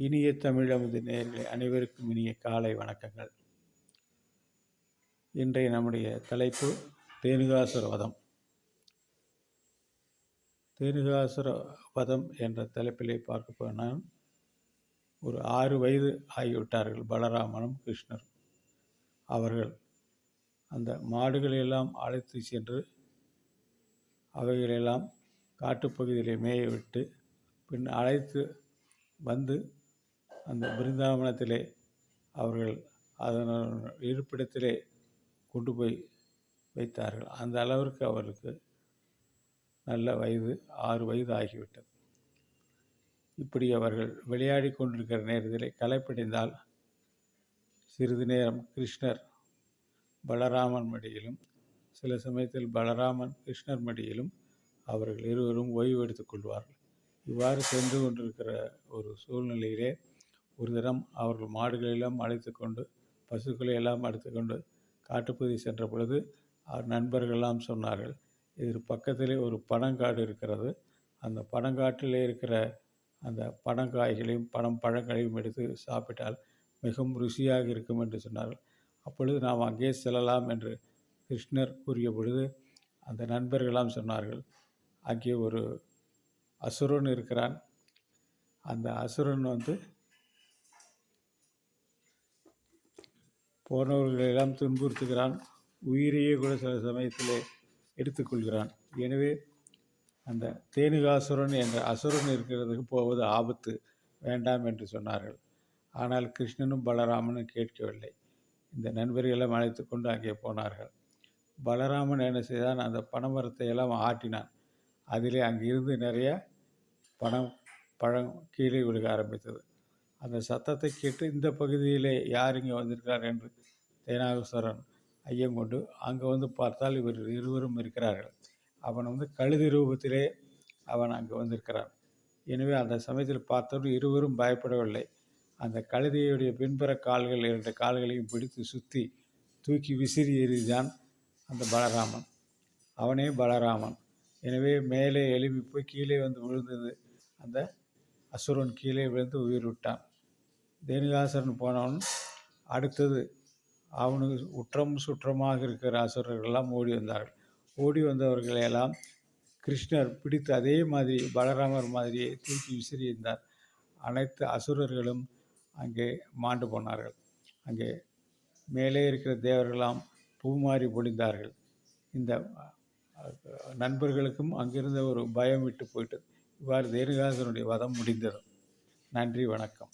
இனிய தமிழமது நேர்களை அனைவருக்கும் இனிய காலை வணக்கங்கள். இன்றைய நம்முடைய தலைப்பு தேனுகாசுர வதம். தேனுகாசுர வதம் என்ற தலைப்பிலே பார்க்க போனால் ஒரு ஆறு வயது ஆகிவிட்டார்கள் பலராமனும் கிருஷ்ணரும். அவர்கள் அந்த மாடுகளெல்லாம் அழைத்து சென்று அவைகளெல்லாம் காட்டுப்பகுதியிலே மேய விட்டு பின் அழைத்து வந்து அந்த பிருந்தாவனத்திலே அவர்கள் அதன் இருப்பிடத்திலே கொண்டு போய் வைத்தார்கள். அந்த அளவிற்கு அவருக்கு நல்ல வயது ஆறு வயது ஆகிவிட்டது. இப்படி அவர்கள் விளையாடி கொண்டிருக்கிற நேரத்திலே களைப்படைந்தால் சிறிது நேரம் கிருஷ்ணர் பலராமன் மடியிலும் சில சமயத்தில் பலராமன் கிருஷ்ணர் மடியிலும் அவர்கள் இருவரும் ஓய்வு எடுத்துக்கொள்வார்கள் இவ்வாறு சென்று கொண்டிருக்கிற ஒரு சூழ்நிலையிலே ஒரு தினம் அவர்கள் மாடுகளெல்லாம் அழைத்து கொண்டு பசுக்களை எல்லாம் அழைத்து கொண்டு காட்டுப்பகுதி சென்ற பொழுது நண்பர்கள்லாம் சொன்னார்கள் இது பக்கத்திலே ஒரு பனங்காடு இருக்கிறது. அந்த பனங்காட்டிலே இருக்கிற அந்த பனங்காய்களையும் பனம் பழங்களையும் எடுத்து சாப்பிட்டால் மிகவும் ருசியாக இருக்கும் என்று சொன்னார்கள். அப்பொழுது நாம் அங்கே செல்லலாம் என்று கிருஷ்ணர் கூறிய பொழுது அந்த நண்பர்களாம் சொன்னார்கள் அங்கே ஒரு அசுரன் இருக்கிறான். அந்த அசுரன் வந்து போனவர்களெல்லாம் துன்புறுத்துகிறான் உயிரையே கூட சில சமயத்தில் எடுத்துக்கொள்கிறான். எனவே அந்த தேனுகாசுரன் என்ற அசுரன் இருக்கிறதுக்கு போவது ஆபத்து வேண்டாம் என்று சொன்னார்கள். ஆனால் கிருஷ்ணனும் பலராமனும் கேட்கவில்லை. இந்த நண்பர்களெல்லாம் அழைத்து கொண்டு அங்கே போனார்கள். பலராமன் என்ன செய்தான்? அந்த பனைமரத்தை எல்லாம் ஆட்டினான். அதிலே அங்கிருந்து நிறைய பணம் பழம் கீழே விழுக ஆரம்பித்தது. அந்த சத்தத்தை கேட்டு இந்த பகுதியிலே யார் இங்கே வந்திருக்கிறார் என்று தேனாகஸ்வரன் ஐயம் கொண்டு அங்கே வந்து பார்த்தால் இவர் இருவரும் இருக்கிறார்கள். அவன் வந்து கழுதி ரூபத்திலே அவன் அங்கே வந்திருக்கிறான். எனவே அந்த சமயத்தில் பார்த்தவர்கள் இருவரும் பயப்படவில்லை. அந்த கழுதையுடைய பின்புற கால்கள் இரண்டு கால்களையும் பிடித்து சுற்றி தூக்கி விசிறி எறிதான் அந்த பலராமன். அவனே பலராமன். எனவே மேலே எழுப்பி போய் கீழே வந்து விழுந்தது. அந்த அசுரன் கீழே விழுந்து உயிர் விட்டான். தேனிதாசன் போனவன் அடுத்தது அவனுக்கு உற்றம் சுற்றமாக இருக்கிற அசுரர்கள்லாம் ஓடி வந்தார்கள். ஓடி வந்தவர்களையெல்லாம் கிருஷ்ணர் பிடித்து அதே மாதிரி பலராமர் மாதிரியே தூக்கி விசிறியிருந்தார் அனைத்து அசுரர்களும் அங்கே மாண்டு போனார்கள். அங்கே மேலே இருக்கிற தேவர்களாம் பூமாறி பொழிந்தார்கள். இந்த நண்பர்களுக்கும் அங்கிருந்த ஒரு பயம் விட்டு போயிட்டது. இவ்வாறு தேனுகாசனுடைய வதம் முடிந்தது. நன்றி வணக்கம்.